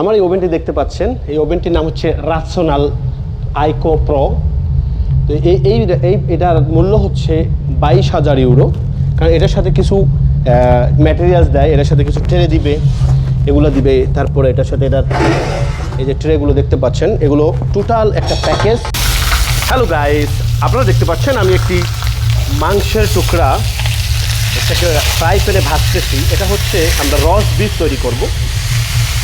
আমার এই ওভেনটি দেখতে পাচ্ছেন, এই ওভেনটির নাম হচ্ছে রাশনাল আইকো প্রো তো এই এই এই, এটার মূল্য হচ্ছে বাইশ হাজার ইউরো, কারণ এটার সাথে কিছু ম্যাটেরিয়ালস দেয়, এটার সাথে কিছু ট্রে দিবে, এগুলো দিবে, তারপরে এটার সাথে এটার, এই যে ট্রেগুলো দেখতে পাচ্ছেন, এগুলো টোটাল একটা প্যাকেজ হ্যালো গাইস আপনারা দেখতে পাচ্ছেন আমি একটি মাংসের টুকরা, এটাকে ফ্রাই প্যানে ভাজতেছি, এটা হচ্ছে আমরা রস বিফ তৈরি করব।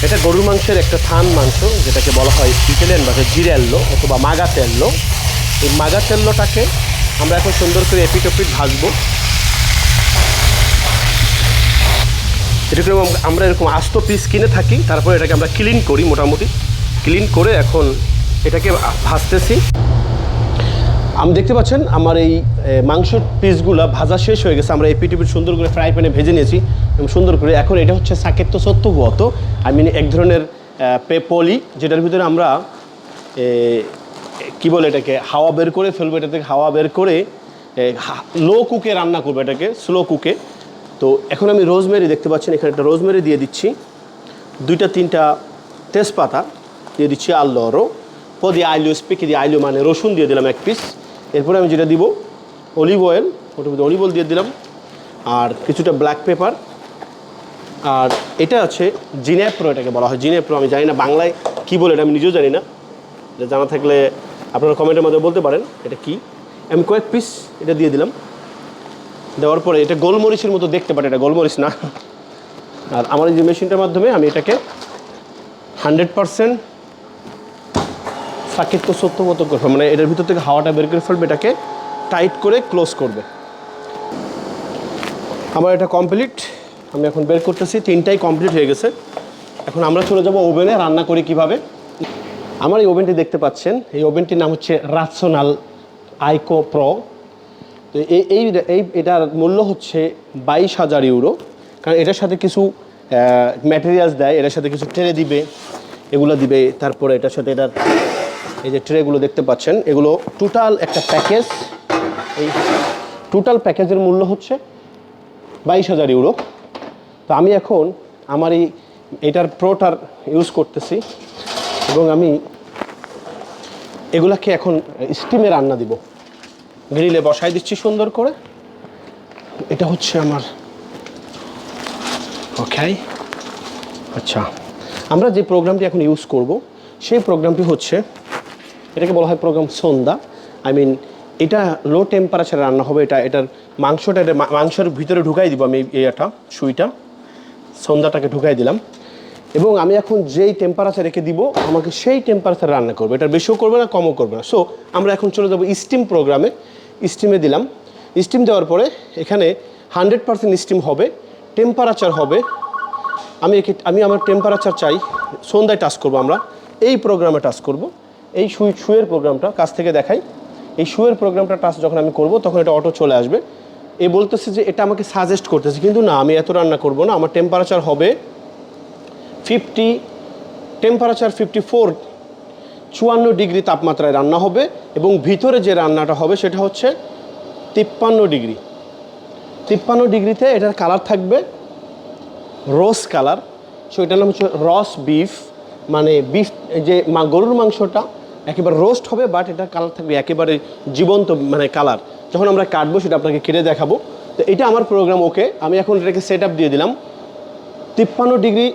এটা গরুর মাংসের একটা থান মাংস, যেটাকে বলা হয় ইটালিয়ান ভাষায় জিরেল্লো অথবা মাগা মাগাতেল্লো। এই মাগা মাগাতেল্লোটাকে আমরা এখন সুন্দর করে এপিট ওপিট ভাজবো এরকম আমরা এরকম আস্ত পিস কিনে থাকি, তারপরে এটাকে আমরা ক্লিন করি মোটামুটি। ক্লিন করে এখন এটাকে ভাজতেছি। আমি দেখতে পাচ্ছেন, আমার এই মাংসের পিসগুলো ভাজা শেষ হয়ে গেছে। আমরা এই পিটিপিট সুন্দর করে ফ্রাই প্যানে ভেজে নিয়েছি এবং সুন্দর করে এখন এটা হচ্ছে সাকেত্য সত্যবত আই মিন এক ধরনের পেপলি, যেটার ভিতরে আমরা কি বলে এটাকে, হাওয়া বের করে ফেলব এটা থেকে হাওয়া বের করে লো কুকে রান্না করব এটাকে স্লো কুকে তো এখন আমি রোজমেরি দেখতে পাচ্ছেন, এখানে একটা রোজমেরি দিয়ে দিচ্ছি। দুইটা, তিনটা তেজপাতা দিয়ে দিচ্ছি আল্লরও প দিয়ে আইলু স্পিকে দিয়ে আইলু মানে রসুন দিয়ে দিলাম এক পিস এরপরে আমি যেটা দিব অলিভ অয়েল ওটার মধ্যে অলিভ অয়েল দিয়ে দিলাম, আর কিছুটা ব্ল্যাক পেপার আর এটা আছে জিনেপ্রো এটাকে বলা হয়। জিনেপ্রো আমি জানি না বাংলায় কী বলে, এটা আমি নিজেও জানি না। এটা জানা থাকলে আপনারা কমেন্টের মধ্যে বলতে পারেন, এটা কি। আমি কয়েক পিস এটা দিয়ে দিলাম। দেওয়ার পরে এটা গোলমরিচের মতো দেখতে পারে এটা গোলমরিচ না। আর আমার এই যে মেশিনটার মাধ্যমে আমি এটাকে হান্ড্রেড পারসেন্ট সাকিত্য সত্য মতো করবে। মানে এটার ভিতর থেকে হাওয়াটা বের করে ফেলবে, এটাকে টাইট করে ক্লোজ করবে। আমার এটা কমপ্লিট আমি এখন বের করতেছি, তিনটাই কমপ্লিট হয়ে গেছে। এখন আমরা চলে যাব ওভেনে, রান্না করি কীভাবে। আমার এই ওভেনটি দেখতে পাচ্ছেন, এই ওভেনটির নাম হচ্ছে রাশনাল আইকো প্রো তো এই এই, এটার মূল্য হচ্ছে বাইশ হাজার ইউরো। কারণ এটার সাথে কিছু ম্যাটেরিয়ালস দেয়, এটার সাথে কিছু ট্রেনে দিবে, এগুলো দিবে, তারপরে এটার সাথে এটার এই যে ট্রেগুলো দেখতে পাচ্ছেন, এগুলো টোটাল একটা প্যাকেজ এই টোটাল প্যাকেজের মূল্য হচ্ছে বাইশ হাজার ইউরো তো আমি এখন আমার এই, এটার প্রোটার ইউজ করতেছি এবং আমি এগুলাকে এখন স্টিমে রান্না দিব। গ্রিলে বসাই দিচ্ছি সুন্দর করে। এটা হচ্ছে আমার ওকে আচ্ছা আমরা যে প্রোগ্রামটি এখন ইউজ করব, সেই প্রোগ্রামটি হচ্ছে এটাকে বলা হয় প্রোগ্রাম সন্ধ্যা। আই মিন এটা লো টেম্পারেচারে রান্না হবে, এটা, এটার মাংসটা, এটা মাংসের ভিতরে ঢুকাই দিব আমি এটা সুইটা। সন্ধ্যাটাকে ঢুকাই দিলাম। এবং আমি এখন যেই টেম্পারেচার রেখে দিব, আমাকে সেই টেম্পারেচার রান্না করবে। এটা বেশিও করবে না, কমও করবে না। সো আমরা এখন চলে যাব স্টিম প্রোগ্রামে স্টিমে দিলাম। স্টিম দেওয়ার পরে এখানে হান্ড্রেড পার্সেন্ট স্টিম হবে টেম্পারেচার হবে। আমি আমি আমার টেম্পারেচার চাই। সন্ধ্যায় টাচ করব আমরা। এই প্রোগ্রামে টাচ করব। এই শুই শুয়ের প্রোগ্রামটা কাছ থেকে দেখাই। এই শুয়ের প্রোগ্রামটা টাচ যখন আমি করব, তখন এটা অটো চলে আসবে। এ বলতেছে যে এটা আমাকে সাজেস্ট করতেছে, কিন্তু না, আমি এত রান্না করব না, আমার টেম্পারেচার হবে ফিফটি টেম্পারেচার ফিফটি ফোর চুয়ান্ন ডিগ্রি তাপমাত্রায় রান্না হবে এবং ভিতরে যে রান্নাটা হবে সেটা হচ্ছে তিপ্পান্ন ডিগ্রি। তিপ্পান্ন ডিগ্রিতে এটার কালার থাকবে রোজ কালার সো এটার নাম হচ্ছে রস বিফ মানে বিফ যে গরুর মাংসটা একেবারে রোস্ট হবে বাট এটার কালার থাকবে একেবারে জীবন্ত মানে কালার যখন আমরা কাটবো, সেটা আপনাকে কেটে দেখাবো। তো এটা আমার প্রোগ্রাম ওকে আমি এখন এটাকে সেট দিয়ে দিলাম। তিপ্পান্ন ডিগ্রি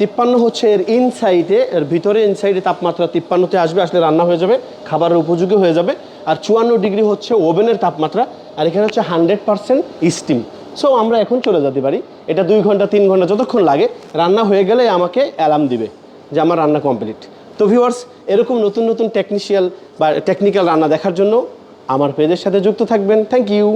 তিপ্পান্ন হচ্ছে এর ইনসাইডে এর ভিতরে ইনসাইডে তাপমাত্রা তিপ্পান্নতে আসবে, আসলে রান্না হয়ে যাবে, খাবারের উপযোগী হয়ে যাবে। আর চুয়ান্ন ডিগ্রি হচ্ছে ওভেনের তাপমাত্রা, আর এখানে হচ্ছে হান্ড্রেড পার্সেন্ট স্টিম সো আমরা এখন চলে যেতে পারি। এটা দুই ঘণ্টা, তিন ঘণ্টা যতক্ষণ লাগে, রান্না হয়ে গেলে আমাকে অ্যালার্ম দিবে যে আমার রান্না কমপ্লিট তো ভিউয়ার্স এরকম নতুন নতুন টেকনিশিয়াল বা টেকনিক্যাল রান্না দেখার জন্য আমার পেজের সাথে যুক্ত থাকবেন। Thank you